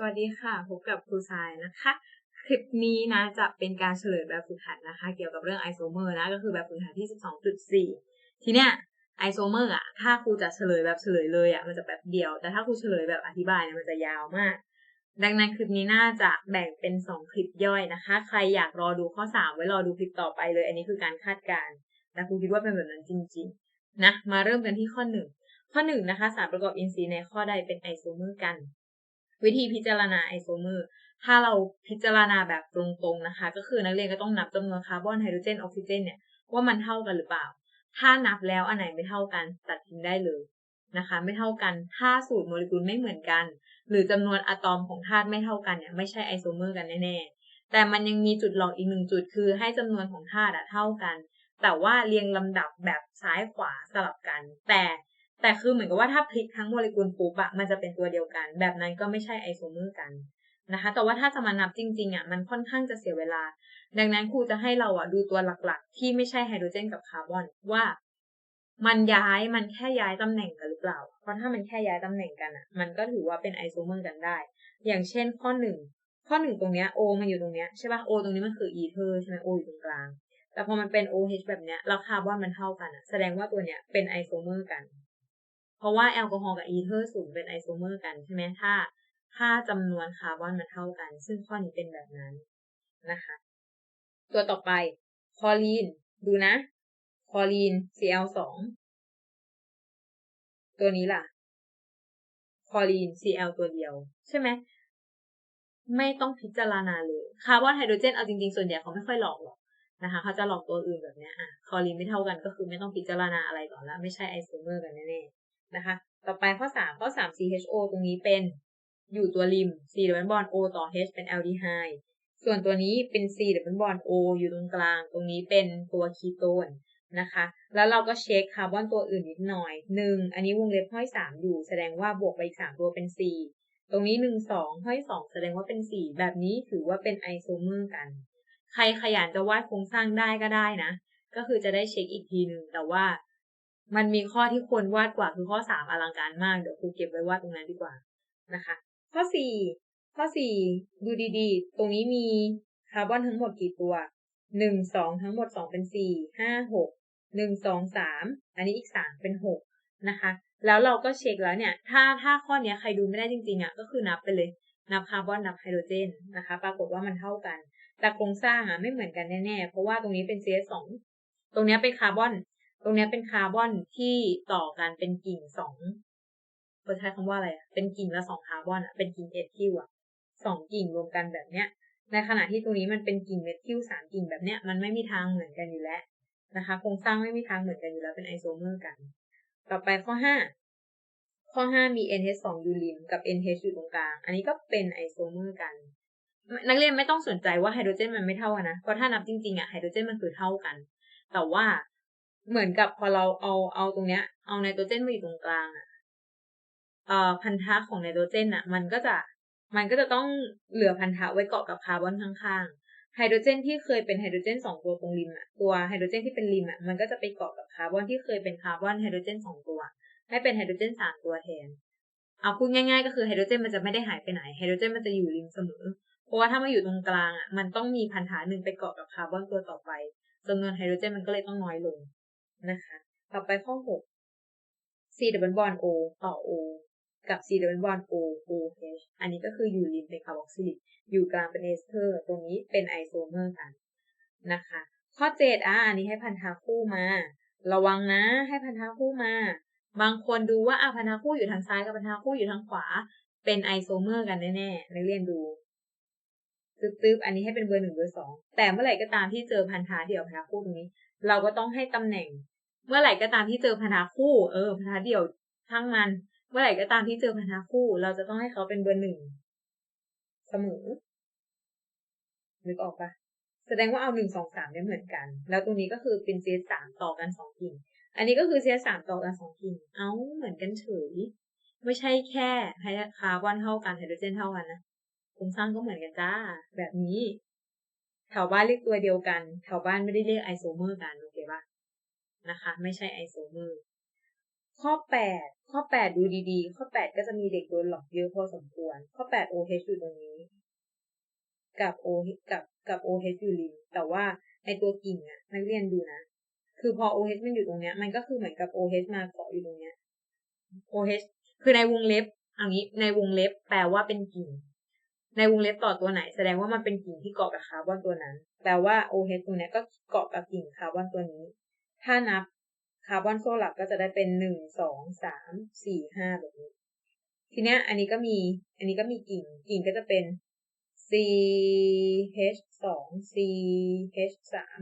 สวัสดีค่ะ พบกับครูทรายนะคะ คลิปนี้นะจะเป็นการเฉลยแบบฝึกหัดนะคะ เกี่ยวกับเรื่องไอโซเมอร์นะ ก็คือแบบฝึกหัดที่ 12.4 ทีเนี้ยไอโซเมอร์อะ ถ้าครูจะเฉลยแบบเฉลยเลยอะ มันจะแบบเดียว แต่ถ้าครูเฉลยแบบอธิบายเนี่ยมันจะยาวมาก ดังนั้นคลิปนี้น่าจะแบ่งเป็น 2 คลิปย่อยนะคะ ใครอยากรอดูข้อ 3 ไว้รอดูคลิปต่อไปเลย อันนี้คือการคาดการณ์ แต่ครูคิดว่าเป็นแบบนั้นจริงๆ นะ มาเริ่มกันที่ข้อ 1 ข้อ1นะคะ สารประกอบอินทรีย์ในข้อใดเป็นไอโซเมอร์กัน วิธีพิจารณาไอโซเมอร์ ถ้าเราพิจารณาแบบตรงๆนะคะ ก็คือนักเรียนก็ต้องนับจำนวนคาร์บอนไฮโดรเจนออกซิเจนเนี่ยว่ามันเท่ากันหรือเปล่า ถ้านับแล้วอันไหนไม่เท่ากันตัดทิ้งได้เลยนะคะ ไม่เท่ากัน ถ้าสูตรโมเลกุลไม่เหมือนกัน หรือจำนวนอะตอมของธาตุไม่เท่ากันเนี่ยไม่ใช่ไอโซเมอร์กันแน่ๆ แต่มันยังมีจุดหลอกอีกหนึ่งจุดคือให้จำนวนของธาตุเท่ากัน แต่ว่าเรียงลำดับแบบซ้ายขวาสลับกัน แต่ แต่คือเหมือนกับว่าถ้าพลิกทั้งโมเลกุลปุ๊บอะมันจะเป็นตัวเดียวกัน แบบนั้นก็ไม่ใช่ไอโซเมอร์กันนะคะ แต่ว่าถ้าจะมานับจริงๆอะมันค่อนข้างจะเสียเวลา ดังนั้นครูจะให้เราอะดูตัวหลักๆ ที่ไม่ใช่ไฮโดรเจนกับคาร์บอนว่า มันย้ายมันแค่ย้ายตำแหน่งกันหรือเปล่า เพราะถ้ามันแค่ย้ายตำแหน่งกันอะมันก็ถือว่าเป็นไอโซเมอร์กันได้ อย่างเช่นข้อหนึ่งข้อหนึ่งตรงเนี้ยโอมันอยู่ตรงเนี้ยใช่ป่ะโอตรงนี้มันคืออีเทอร์ใช่ไหมโออยู่ตรงกลาง แต่พอมันเป็น OH แบบเนี้ยแล้วคาร์บอนมันเท่ากันอะแสดงว่าตัวเนี้ยเป็นไอโซเมอร์กัน เพราะว่าแอลกอฮอล์กับอีเทอร์สูงเป็นไอโซเมอร์กันใช่ไหมถ้าถ้าจำนวนคาร์บอนมันเท่ากัน ซึ่งข้อนี้เป็นแบบนั้นนะคะ ตัวต่อไปคอลีน ดูนะ คอลีน Cl2 ตัวนี้ล่ะ คอลีน Cl ตัวเดียว ใช่ไหม ไม่ต้องพิจารณาเลย คาร์บอนไฮโดรเจน เอาจริงๆ ส่วนใหญ่เขาไม่ค่อยหลอกหรอกนะคะ เขาจะหลอกตัวอื่นแบบนี้อะ คอลีนไม่เท่ากันก็คือไม่ต้องพิจารณาอะไรก่อนละ ไม่ใช่ไอโซเมอร์กันแน่ๆ นะคะ ต่อไปข้อ 3 ข้อ 3 CHO ตรงนี้เป็นอยู่ตัวริม C ดับเบิลบอน O ต่อ H เป็นแอลดีไฮด์ส่วนตัวนี้เป็น C ดับเบิลบอน O อยู่ตรงกลาง ตรงนี้เป็นตัวคีโตนนะคะ แล้วเราก็เช็คคาร์บอนตัวอื่นนิดหน่อยหนึ่งอันนี้วงเล็บห้อย 3 อยู่ แสดงว่าบวกไปอีก 3 ตัวเป็น4ตรงนี้ 1 2 ห้อย 2 แสดงว่าเป็น 4 แบบนี้ถือว่าเป็นไอโซเมอร์กัน ใครขยันจะวาดโครงสร้างได้ก็ได้นะ ก็คือจะได้เช็คอีกทีหนึ่งแต่ว่า มันมีข้อที่ควรวาดกว่าคือข้อ3อลังการมาก เดี๋ยวครูเก็บไว้วาดตรงนั้นดีกว่านะคะ ข้อ4ข้อ4ดูดีๆ ตรงนี้มีคาร์บอนทั้งหมดกี่ตัว1 2ทั้งหมด2เป็น4 5 6 1 2 3อันนี้อีก3เป็น6นะคะ แล้วเราก็เช็คแล้วเนี่ย ถ้าถ้าข้อนี้ใครดูไม่ได้จริงๆอะก็คือนับไปเลย นับคาร์บอนนับไฮโดรเจนนะคะ ปรากฏว่ามันเท่ากันแต่โครงสร้างอะไม่เหมือนกันแน่ๆ เพราะว่าตรงนี้เป็น CS2 ตรงนี้เป็นคาร์บอน ตรงนี้เป็นคาร์บอนที่ต่อกันเป็นกิ่งสองเราใช้คำว่าอะไรอะ เป็นกิ่งละสองคาร์บอนอะ เป็นกิ่งเอทิลอะสองกิ่งรวมกันแบบเนี้ย ในขณะที่ตรงนี้มันเป็นกิ่งเมทิลสามกิ่งแบบเนี้ย มันไม่มีทางเหมือนกันอยู่แล้วนะคะ โครงสร้างไม่มีทางเหมือนกันอยู่แล้วเป็นไอโซเมอร์กัน ต่อไปข้อห้า ข้อห้ามี NH2 ยูรินกับ NH อยู่ตรงกลาง อันนี้ก็เป็นไอโซเมอร์กัน นักเรียนไม่ต้องสนใจว่าไฮโดรเจนมันไม่เท่ากันนะ เพราะถ้านับจริงๆอะไฮโดรเจนมันคือเท่ากัน แต่ว่า เหมือนกับพอเราเอาเอาตรงเนี้ย เอาไนโตรเจนมาอยู่ตรงกลางอะเอ่อพันธะของไนโตรเจนอะ มันก็จะมันก็จะต้องเหลือพันธะไว้เกาะกับคาร์บอนข้างๆไฮโดรเจนที่เคยเป็นไฮโดรเจนสองตัวตรงริมอะตัวไฮโดรเจนที่เป็นริมอะมันก็จะไปเกาะกับคาร์บอนที่เคยเป็นคาร์บอนไฮโดรเจนสองตัวให้เป็นไฮโดรเจนสามตัวแทนเอาพูดง่ายๆ ก็คือไฮโดรเจนมันจะไม่ได้หายไปไหนไฮโดรเจนมันจะอยู่ริมเสมอ เพราะว่าถ้ามาอยู่ตรงกลางอะมันต้องมีพันธะหนึ่งไปเกาะกับคาร์บอนตัวต่อไปจำนวนไฮโดรเจนมันก็เลยต้องน้อยลง นะคะ ต่อไปข้อ 6 C ดับเบิลบอน O ต่อ O กับ C ดับเบิลบอน O OH อันนี้ก็คืออยู่ริมเป็นคาร์บอกซิลิกอยู่กลางเป็นเอสเตอร์ ตรงนี้เป็นไอโซเมอร์กันนะคะ ข้อ 7อะอันนี้ให้พันธะคู่มา ระวังนะให้พันธะคู่มา บางคนดูว่าอะพันธะคู่อยู่ทางซ้ายกับพันธะคู่อยู่ทางขวา เป็นไอโซเมอร์กันแน่ๆนักเรียนดูตึ๊บๆอันนี้ให้เป็นเบอร์หนึ่งเบอร์สองแต่เมื่อไหร่ก็ตามที่เจอพันธะเดี่ยวพันธะคู่ตรงนี้ เราก็ต้องให้ตำแหน่ง เมื่อไหร่ก็ตามที่เจอพันธะคู่ เออพันธะเดี่ยวทั้งมัน เมื่อไหร่ก็ตามที่เจอพันธะคู่ เราจะต้องให้เขาเป็นเบอร์หนึ่งเสมอนึกออกปะแสดงว่าเอาหนึ่งสองสามเนี่ยเหมือนกัน แล้วตรงนี้ก็คือเป็นเซสสามต่อกันสองกิ่งอันนี้ก็คือเซสสามต่อกันสองกิ่งเอ้าเหมือนกันเฉยไม่ใช่แค่ไฮคาร์บอนเท่ากันไฮโดรเจนเท่ากันนะโครงสร้างก็เหมือนกันจ้า แบบนี้ แถวบ้านเรียกตัวเดียวกัน แถวบ้านไม่ได้เรียกไอโซเมอร์กันโอเคปะนะคะ ไม่ใช่ไอโซเมอร์ ข้อข้อแปดดูดีๆ ข้อแปดก็จะมีเด็กโดนหลอกเยอะพอสมควร ข้อแปด OH อยู่ตรงนี้ กับ O กับกับ OH อยู่ริม แต่ว่าในตัวกิ่งอะนักเรียนดูนะ คือพอ OH มันอยู่ตรงเนี้ย มันก็คือเหมือนกับ OH มาเกาะอยู่ตรงเนี้ย OH คือในวงเล็บอันนี้ในวงเล็บแปลว่าเป็นกิ่ง ในวงเล็บต่อตัวไหน แสดงว่ามันเป็นกิ่งที่เกาะกับคาร์บอนตัวนั้น แปลว่า OH ตรงเนี้ยก็เกาะกับกิ่งคาร์บอนตัวนี้ ถ้านับคาร์บอนโซ่หลักก็จะได้เป็นหนึ่งสองสามสี่ห้าแบบนี้ ทีเนี้ยอันนี้ก็มี อันนี้ก็มีกิ่ง กิ่งก็จะเป็น C H สอง C H สาม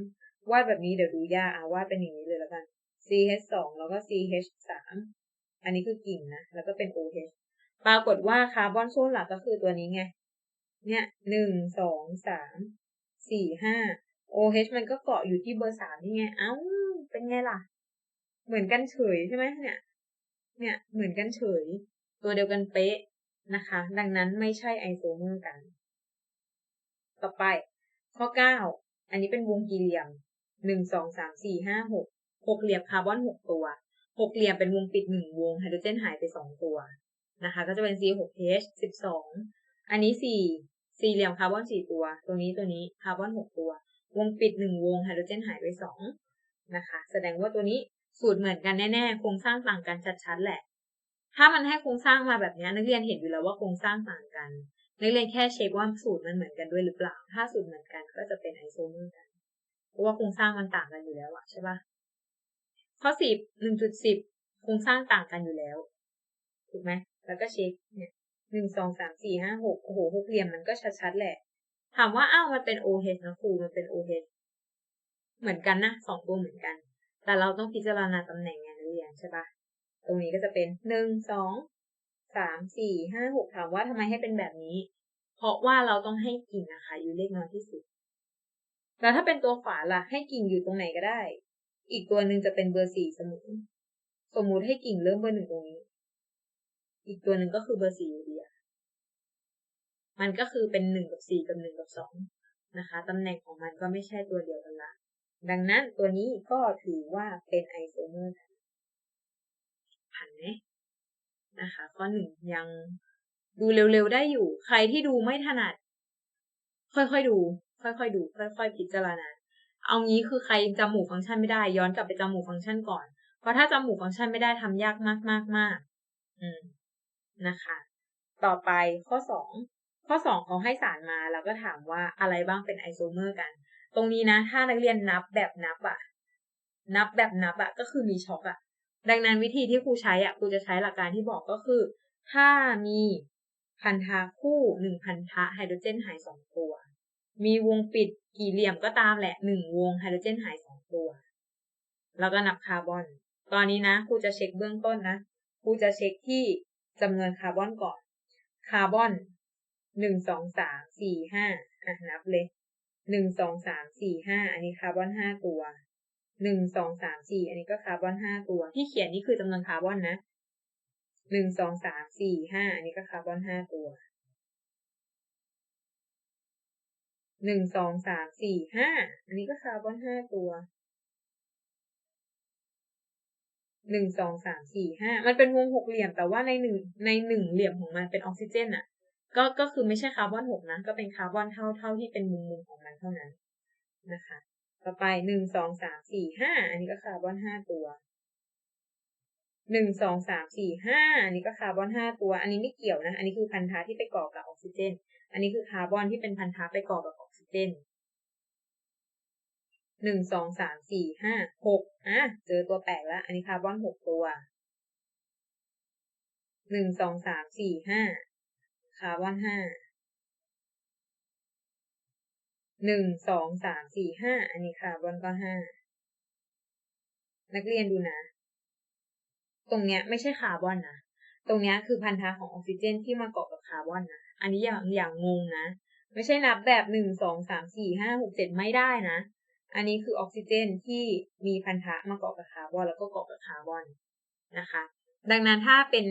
วาดแบบนี้เดี๋ยวดูยากอะวาดเป็นอย่างนี้เลยแล้วกัน C H สองแล้วก็ C H สามอันนี้คือกิ่งนะ แล้วก็เป็น OH ปรากฏว่าคาร์บอนโซ่หลักก็คือตัวนี้ไง เนี่ยหนึ่งสองสามสี่ห้า OH มันก็เกาะอยู่ที่เบอร์สามนี่ไง เอ้า เป็นไงล่ะ เหมือนกันเฉยใช่ไหมเนี่ย เนี่ย เหมือนกันเฉย ตัวเดียวกันเป๊ะนะคะ ดังนั้นไม่ใช่ไอโซเมอร์กัน ต่อไป ข้อเก้า อันนี้เป็นวงกี่เหลี่ยมหนึ่งสองสามสี่ห้าหก หกเหลี่ยมคาร์บอนหกตัว หกเหลี่ยมเป็นวงปิดหนึ่งวงไฮโดรเจนหายไปสองตัวนะคะ ก็จะเป็น C6H สิบสองอันนี้สี่ สี่เหลี่ยมคาร์บอนสี่ตัว ตัวนี้ตัวนี้คาร์บอนหกตัว วงปิดหนึ่งวงไฮโดรเจนหายไปสองนะคะ แสดงว่าตัวนี้สูตรเหมือนกันแน่ๆโครงสร้างต่างกันชัดๆแหละ ถ้ามันให้โครงสร้างมาแบบนี้นักเรียนเห็นอยู่แล้วว่าโครงสร้างต่างกันนักเรียนแค่เช็คว่าสูตรมันเหมือนกันด้วยหรือเปล่า ถ้าสูตรเหมือนกันก็จะเป็นไอโซเมอร์กันเพราะว่าโครงสร้างมันต่างกันอยู่แล้วอะใช่ปะข้อสิบหนึ่งจุดสิบโครงสร้างต่างกันอยู่แล้ว ถูกไหม แล้วก็เช็คเนี่ย หนึ่งสองสามสี่ห้าหกโอ้โหหกเหลี่ยมมันก็ชัดๆแหละ ถามว่าอ้าวมันเป็น OH นะครูมันเป็น OH เหมือนกันนะสองตัวเหมือนกัน แต่เราต้องพิจารณาตำแหน่งงานนักเรียนใช่ปะตรงนี้ก็จะเป็นหนึ่งสองสามสี่ห้าหกถามว่าทำไมให้เป็นแบบนี้ เพราะว่าเราต้องให้กิ่งนะคะอยู่เลขน้อยที่สุดแล้วถ้าเป็นตัวขวาล่ะ ให้กิ่งอยู่ตรงไหนก็ได้ อีกตัวหนึ่งจะเป็นเบอร์สี่สมอสมมุติให้กิ่งเริ่มเบอร์หนึ่งตรงนี้ อีกตัวหนึ่งก็คือเบอร์สี่อยู่ดีมันก็คือเป็นหนึ่งกับสี่กับหนึ่งกับสองนะคะตำแหน่งของมันก็ไม่ใช่ตัวเดียวกันละดังนั้นตัวนี้ก็ถือว่าเป็นไอโซเมอร์กันผ่านไหมนะคะ ข้อหนึ่งยังดูเร็วๆได้อยู่ ใครที่ดูไม่ถนัด ค่อยๆดู ค่อยๆดู ค่อยๆพิจารณาเอางี้คือใครจำหมู่ฟังก์ชันไม่ได้ ย้อนกลับไปจำหมู่ฟังก์ชันก่อน เพราะถ้าจำหมู่ฟังก์ชันไม่ได้ทำยากมากมากมากอืม นะคะ ต่อไปข้อสองข้อสองเขาให้สารมาแล้วก็ถามว่าอะไรบ้างเป็นไอโซเมอร์กัน ตรงนี้นะ ถ้านักเรียนนับแบบนับอะนับแบบนับอะก็คือมีช็อกอะดังนั้นวิธีที่ครูใช้อะครูจะใช้หลักการที่บอกก็คือ ถ้ามีพันธะคู่หนึ่งพันธะไฮโดรเจนหายสองตัว มีวงปิดกี่เหลี่ยมก็ตามแหละหนึ่งวงไฮโดรเจนหายสองตัว แล้วก็นับคาร์บอน ตอนนี้นะครูจะเช็คเบื้องต้นนะครูจะเช็คที่ จำนวนคาร์บอนก่อน คาร์บอนหนึ่งสองสามสี่ห้าอะนับเลยหนึ่งสองสามสี่ห้าอันนี้คาร์บอนห้าตัวหนึ่งสองสามสี่อันนี้ก็คาร์บอนห้าตัว ที่เขียนนี่คือจำนวนคาร์บอนนะหนึ่งสองสามสี่ห้าอันนี้ก็คาร์บอนห้าตัวหนึ่งสองสามสี่ห้าอันนี้ก็คาร์บอนห้าตัว หนึ่งสองสามสี่ห้ามันเป็นวงหกเหลี่ยม แต่ว่าในหนึ่งในหนึ่งเหลี่ยมของมันเป็นออกซิเจนอะก็ก็คือไม่ใช่คาร์บอนหกนะ ก็เป็นคาร์บอนเท่าเท่าที่เป็นมุมมุมของมันเท่านั้นนะคะ ต่อไปหนึ่งสองสามสี่ห้าอันนี้ก็คาร์บอนห้าตัวหนึ่งสองสามสี่ห้าอันนี้ก็คาร์บอนห้าตัว อันนี้ไม่เกี่ยวนะ อันนี้คือพันธะที่ไปก่อกับออกซิเจน อันนี้คือคาร์บอนที่เป็นพันธะไปก่อกับออกซิเจน หนึ่งสองสามสี่ห้าหกอะเจอตัวแปลกแล้ว อันนี้คาร์บอนหกตัวหนึ่งสองสามสี่ห้าคาร์บอนห้าหนึ่งสองสามสี่ห้าอันนี้คาร์บอนก็ห้านักเรียนดูนะ ตรงเนี้ยไม่ใช่คาร์บอนนะตรงเนี้ยคือพันธะของออกซิเจนที่มาเกาะกับคาร์บอนนะอันนี้อย่างอย่างงงนะไม่ใช่นับแบบหนึ่งสองสามสี่ห้าหกเจ็ดไม่ได้นะ อันนี้คือออกซิเจนที่มีพันธะมาเกาะกับคาร์บอนแล้วก็เกาะกับคาร์บอนนะคะ ดังนั้นถ้าเป็น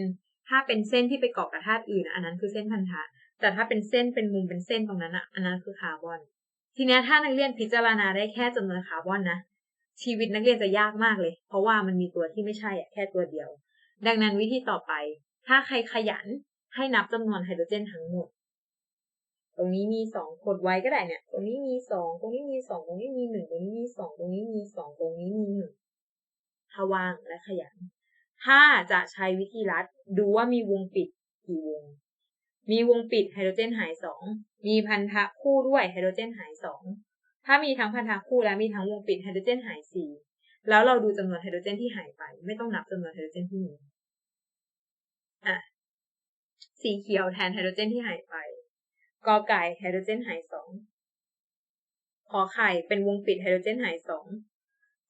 ถ้าเป็นเส้นที่ไปเกาะกับธาตุอื่น อันนั้นคือเส้นพันธะ แต่ถ้าเป็นเส้นเป็นมุมเป็นเส้นตรงนั้นอะอันนั้นคือคาร์บอน ทีนี้ถ้านักเรียนพิจารณาได้แค่จำนวนคาร์บอนนะชีวิตนักเรียนจะยากมากเลย เพราะว่ามันมีตัวที่ไม่ใช่อะแค่ตัวเดียว ดังนั้นวิธีต่อไป ถ้าใครขยันให้นับจำนวนไฮโดรเจนทั้งหมด ตรงนี้มีสองกดไว้ก็ได้เนี่ย ตรงนี้มีสองตรงนี้มีสองตรงนี้มีหนึ่งตรงนี้มีสองตรงนี้มีสองตรงนี้มีหนึ่งถ้าว่างและขยัน ถ้าจะใช้วิธีรัดดูว่ามีวงปิดกี่วง มีวงปิดไฮโดรเจนหายสองมีพันธะคู่ด้วยไฮโดรเจนหายสองถ้ามีทั้งพันธะคู่และมีทั้งวงปิดไฮโดรเจนหายสี่แล้วเราดูจำนวนไฮโดรเจนที่หายไป ไม่ต้องนับจำนวนไฮโดรเจนที่มีอะสีเขียวแทนไฮโดรเจนที่หายไป กอไก่ไฮโดรเจนหายสองขอไข่เป็นวงปิดไฮโดรเจนหายสอง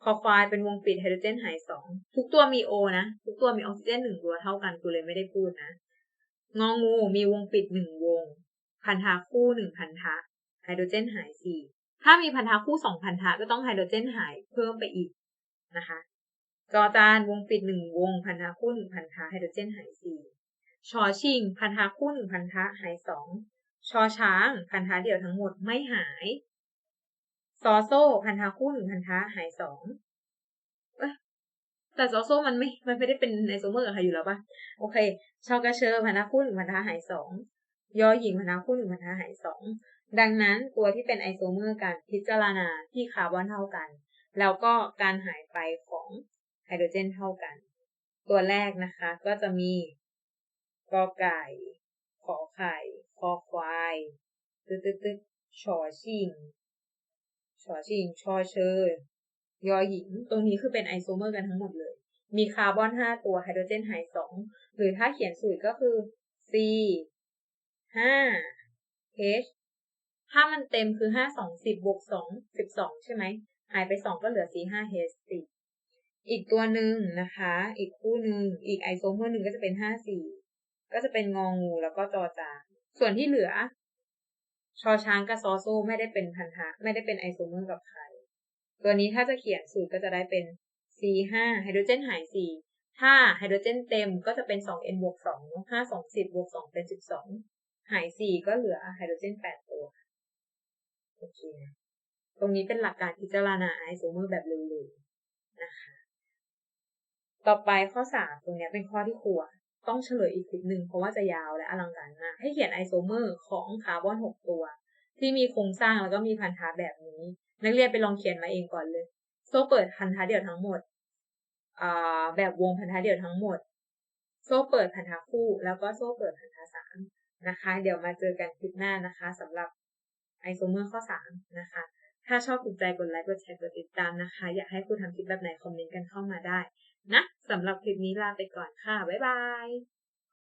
คอควายเป็นวงปิดไฮโดรเจนหายสองทุกตัวมีโอนะ ทุกตัวมีออกซิเจนหนึ่งตัวเท่ากันกูเลยไม่ได้พูดนะ งองูมีวงปิดหนึ่งวง พันธะคู่หนึ่งพันธะไฮโดรเจนหายสี่ถ้ามีพันธะคู่สองพันธะก็ต้องไฮโดรเจนหายเพิ่มไปอีกนะคะจอจานวงปิดหนึ่งวง พันธะคู่หนึ่งพันธะไฮโดรเจนหายสี่ชอชิงพันธะคู่หนึ่งพันธะหายสอง ชอช้าง พันธะเดี่ยวทั้งหมดไม่หาย ซอโซ่ พันธะคู่หนึ่งพันธะหายสองแต่ซอโซ่มันไม่ มันไม่ได้เป็นไอโซเมอร์กับใครอยู่แล้วปะโอเค ชอกระเชอพันธะคู่หนึ่งพันธะหายสอง ยอหญิงพันธะคู่หนึ่งพันธะหายสอง ดังนั้นตัวที่เป็นไอโซเมอร์กันพิจารณาที่คาร์บอนเท่ากัน แล้วก็การหายไปของไฮโดรเจนเท่ากัน ตัวแรกนะคะ ก็จะมีกอไก่ ขอไข่ คอควายตึ๊ดตึ๊ดตึ๊ดชอชิงชอชิงชอเชยยอหญิง ตรงนี้คือเป็นไอโซเมอร์กันทั้งหมดเลย มีคาร์บอน5ตัวไฮโดรเจนหาย2หรือถ้าเขียนสูตรก็คือ C 5 H ถ้ามันเต็มคือ5 2 10บบวก2 12ใช่ไหมหายไป2ก็เหลือ C 5 H 10อีกตัวหนึ่งนะคะ อีกคู่หนึ่ง อีกไอโซเมอร์หนึ่งก็จะเป็น5 4ก็จะเป็นงองูแล้วก็จอจาน ส่วนที่เหลือ ชอช้างกับซอโซไม่ได้เป็นพันธะไม่ได้เป็นไอโซเมอร์กับใคร ตัวนี้ถ้าจะเขียนสูตรก็จะได้เป็น C5 ไฮโดรเจนหาย 4 ถ้าไฮโดรเจนเต็มก็จะเป็น 2N บวก2 5 2 10บวก2 เป็น 12 หาย 4 ก็เหลือไฮโดรเจน 8 ตัว โอเคนะตรงนี้เป็นหลักการพิจารณาไอโซเมอร์แบบเร็วๆนะคะ ต่อไปข้อ 3 ตรงนี้เป็นข้อที่ครัว ต้องเฉลยอีกคลิปหนึ่งเพราะว่าจะยาวและอลังการมาก ให้เขียนไอโซเมอร์ของคาร์บอน6ตัว ที่มีโครงสร้างแล้วก็มีพันธะแบบนี้ นักเรียนไปลองเขียนมาเองก่อนเลย โซ่เปิดพันธะเดี่ยวทั้งหมดแบบวงพันธะเดี่ยวทั้งหมด โซ่เปิดพันธะคู่ แล้วก็โซ่เปิดพันธะสามนะคะ เดี๋ยวมาเจอกันคลิปหน้านะคะสำหรับไอโซเมอร์ข้อ3นะคะ ถ้าชอบถูกใจกดไลค์กดแชร์กดติดตามนะคะ อยากให้ครูทำคลิปแบบไหนคอมเมนต์กันเข้ามาได้ นะสำหรับคลิปนี้ลาไปก่อนค่ะ บ๊ายบาย